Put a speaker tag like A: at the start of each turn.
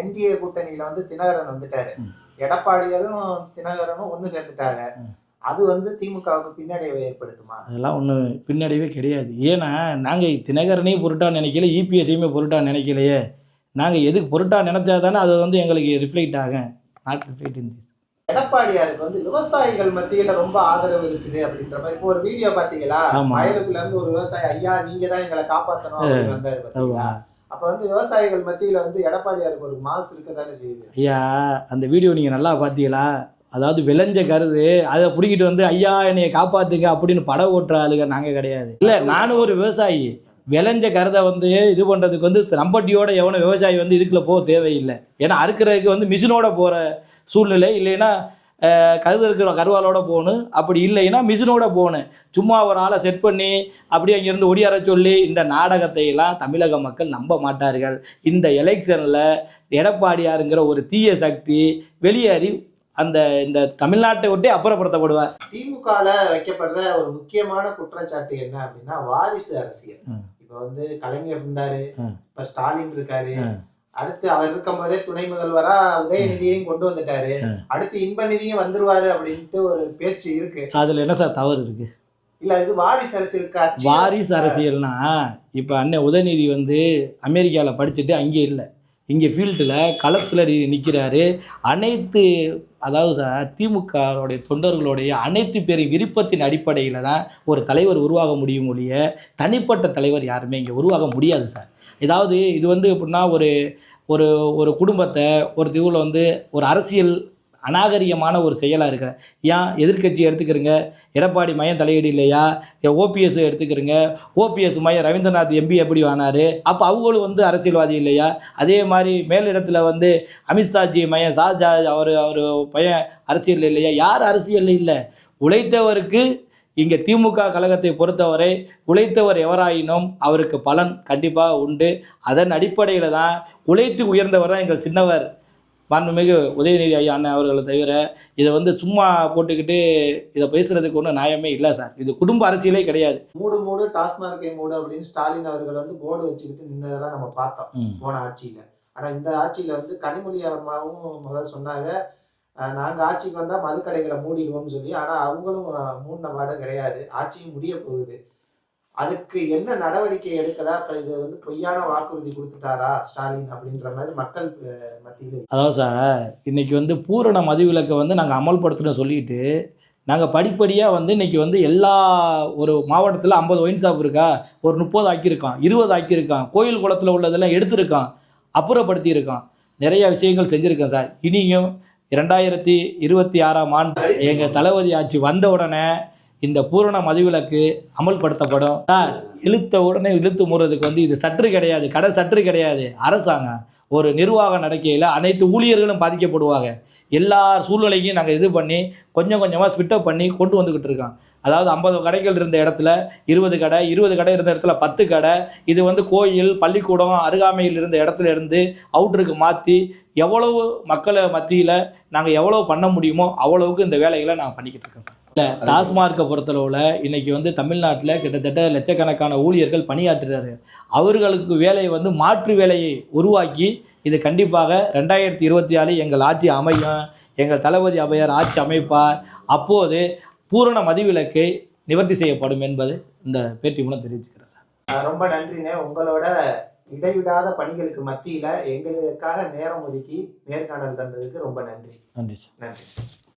A: NDA கூட்டணியில வந்து தினகரன் வந்துட்டாரு. எடப்பாடியாரும் தினகரனும் ஒண்ணு சேர்ந்துட்டாங்க அது வந்து திமுகவுக்கு பின்னடைவை ஏற்படுத்துமா?
B: அதெல்லாம் ஒன்றும் பின்னடைவே கிடையாது. ஏன்னா நாங்கள் தினகரனையும் பொருட்டா நினைக்கல இபிஎஸ்ஐயுமே பொருட்டா நினைக்கலையே. நாங்கள் எதுக்கு பொருட்டா நினைச்சா தானே அது வந்து எங்களுக்கு ரிஃப்ளெக்ட் ஆகும் நாட் ரிஃப்ளெக்ட் இன் திஸ்
A: எடப்பாடியாருக்கு வந்து விவசாயிகள் மத்தியில ரொம்ப ஆதரவு இருக்குது அப்படின்ற மாதிரி. இப்போ ஒரு வீடியோ பாத்தீங்களா. வயலுக்குள்ள இருந்து ஒரு விவசாயி ஐயா நீங்க தான் எங்களை அப்படின்னு வந்தாரு பாத்தீங்களா? அப்ப வந்து விவசாயிகள் மத்தியில வந்து எடப்பாடியாருக்கு ஒரு மாசு இருக்கதானே செய்யுது?
B: ஐயா அந்த வீடியோ நீங்கள் நல்லா பார்த்தீங்களா? அதாவது விளைஞ்ச கருது அதை பிடிக்கிட்டு வந்து ஐயா என்னைய காப்பாத்துங்க அப்படின்னு படம் ஓட்டுற ஆளுங்க நாங்கள் கிடையாது. இல்லை நானும் ஒரு விவசாயி. விளைஞ்ச கருதை வந்து இது பண்ணுறதுக்கு வந்து நம்பட்டியோட எவனும் விவசாயி வந்து இதுக்குள்ள போக தேவையில்லை. ஏன்னா அறுக்கிறதுக்கு வந்து மிஷினோட போகிற சூழ்நிலை இல்லைன்னா கருது இருக்கிற கருவாலோட போகணும். அப்படி இல்லைன்னா மிஷினோட போகணும். சும்மா ஒரு ஆளை செட் பண்ணி அப்படியே அங்கேருந்து ஒடியார சொல்லி இந்த நாடகத்தை எல்லாம் தமிழக மக்கள் நம்ப மாட்டார்கள். இந்த எலெக்ஷனில் எடப்பாடியாருங்கிற ஒரு தீய சக்தி வெளியேறி அந்த இந்த தமிழ்நாட்டை விட்டே அப்புறப்படுத்தப்படுவார்.
A: திமுகல வைக்கப்படுற ஒரு முக்கியமான குற்றச்சாட்டு என்ன அப்படின்னா வாரிசு அரசியல். இப்ப வந்து கலைஞர் இருந்தாரு. இப்ப ஸ்டாலின் இருக்காரு. அடுத்து அவர் இருக்கும்போதே துணை முதல்வரா உதயநிதியையும் கொண்டு வந்துட்டாரு. அடுத்து இன்ப நிதியும் வந்துருவாரு அப்படின்ட்டு ஒரு பேச்சு இருக்கு.
B: அதில் என்ன சார் தவறு இருக்கு?
A: இல்ல இது வாரிசு அரசியலுக்கு அச்சு
B: வாரிசு அரசியல்னா இப்போ அண்ணன் உதயநிதி வந்து அமெரிக்காவில் படிச்சுட்டு அங்கே இல்லை. இங்கே ஃபீல்டில் களத்தில் நிற்கிறாரு அனைத்து அதாவது சார் திமுகவுடைய தொண்டர்களுடைய அனைத்து பேரின் விருப்பத்தின் அடிப்படையில் தான் ஒரு தலைவர் உருவாக முடியும் ஒழிய தனிப்பட்ட தலைவர் யாருமே இங்கே உருவாக முடியாது சார். ஏதாவது இது வந்து எப்படின்னா ஒரு ஒரு ஒரு குடும்பத்தை ஒரு தீவில் வந்து ஒரு அரசியல் அநாகரிகமான ஒரு செயலாக இருக்கிற ஏன் எதிர்க்கட்சி எடுத்துக்கிறங்க? எடப்பாடி மையம் தலையீடு இல்லையா? ஓபிஎஸ் எடுத்துக்கிறங்க. ஓபிஎஸ் மையம் ரவீந்திரநாத் எம்பி எப்படி ஆனார் அப்போ அவங்களும் வந்து அரசியல்வாதி இல்லையா? அதே மாதிரி மேலிடத்தில் வந்து அமித்ஷாஜி மையம் ஷாஜா அவர் அவர் பையன் அரசியல் இல்லையா? யார் அரசியல் இல்லை? உழைத்தவருக்கு இங்கே திமுக கழகத்தை பொறுத்தவரை உழைத்தவர் எவராயினும் அவருக்கு பலன் கண்டிப்பாக உண்டு. அதன் அடிப்படையில் தான் உழைத்து உயர்ந்தவர் தான் எங்கள் சின்னவர் மாண்புமிகு உதயநிதி ஐயா அண்ணன் அவர்களை தவிர இதை வந்து சும்மா போட்டுக்கிட்டு இதை பேசுறதுக்கு ஒன்றும் நியாயமே இல்லை சார். இது குடும்ப அரசியலே கிடையாது.
A: மூடு மூடு டாஸ்மார்க்கை மூடு அப்படின்னு ஸ்டாலின் அவர்கள் வந்து போர்டு வச்சுக்கிட்டு நின்னதெல்லாம் நம்ம பார்த்தோம். போன ஆட்சியில. ஆனா இந்த ஆட்சியில வந்து கனிமொழி அம்மாவும் முதல்ல சொன்னாங்க நாங்கள் ஆட்சிக்கு வந்தால் மதுக்கடைகளை மூடிடுவோம்னு சொல்லி ஆனால் அவங்களும் மூணு மூடின பாடம் கிடையாது. ஆட்சியும் முடிய போகுது. அதுக்கு என்ன நடவடிக்கை எடுக்கல? அப்ப இது வந்து பொய்யான வாக்குறுதி கொடுத்துட்டாரா ஸ்டாலின் அப்படின்ற மாதிரி மக்கள் மத்தியில்.
B: அதாவது சார் இன்னைக்கு வந்து பூரண மதுவிலக்கை வந்து நாங்கள் அமல்படுத்தணும் சொல்லிட்டு நாங்கள் படிப்படியாக வந்து இன்றைக்கி வந்து எல்லா ஒரு மாவட்டத்தில் ஐம்பது ஒயின் ஷாப் இருக்கா? ஒரு முப்பது ஆக்கியிருக்கான் இருபது ஆக்கியிருக்கான் கோயில் குளத்தில் உள்ளதெல்லாம் எடுத்திருக்கான் அப்புறப்படுத்தியிருக்கான். நிறையா விஷயங்கள் செஞ்சுருக்கேன் சார். இனியும் இரண்டாயிரத்தி இருபத்தி ஆறாம் ஆண்டு எங்கள் தளபதி ஆட்சி வந்த உடனே இந்த பூரண மதுவிலக்கு அமல்படுத்தப்படும். சார் இழுத்த உடனே இழுத்து மூடுறதுக்கு வந்து இது சற்று கிடையாது. கடை சற்று கிடையாது. அரசாங்கம் ஒரு நிர்வாகம் நடக்கையில் அனைத்து ஊழியர்களும் பாதிக்கப்படுவாங்க. எல்லா சூழ்நிலையும் நாங்கள் இது பண்ணி கொஞ்சம் கொஞ்சமாக ஸ்பிட்டப் பண்ணி கொண்டு வந்துக்கிட்டு இருக்கோம் அதாவது ஐம்பது கடைகள் இருந்த இடத்துல இருபது கடை இருபது கடை இருந்த இடத்துல பத்து கடை இது வந்து கோயில் பள்ளிக்கூடம் அருகாமையில் இருந்த இடத்துல இருந்து அவுட்டருக்கு மாற்றி எவ்வளவு மக்களை மத்தியில் நாங்கள் எவ்வளோ பண்ண முடியுமோ அவ்வளவுக்கு இந்த வேலைகளை நாங்கள் பண்ணிக்கிட்டு இருக்கோம் சார். டாஸ்மார்க்கை பொறுத்தளவில் இன்னைக்கு வந்து தமிழ்நாட்டில் கிட்டத்தட்ட லட்சக்கணக்கான ஊழியர்கள் பணியாற்றுறாரு. அவர்களுக்கு வேலையை வந்து மாற்று வேலையை உருவாக்கி இது கண்டிப்பாக ரெண்டாயிரத்தி இருபத்தி ஆறு எங்கள் ஆட்சி அமையும் எங்கள் தளபதி அபையார் ஆட்சி அமைப்பார். அப்போது பூரண மதிவிலக்கை நிவர்த்தி செய்யப்படும் என்பது இந்த பேட்டி மூலம் தெரிவிச்சுக்கிறேன் சார்.
A: ரொம்ப நன்றிண்ணே. உங்களோட இடைவிடாத பணிகளுக்கு மத்தியில எங்களுக்காக நேரம் ஒதுக்கி நேர்காணல் தந்ததுக்கு ரொம்ப நன்றி.
B: நன்றி சார்.
A: நன்றி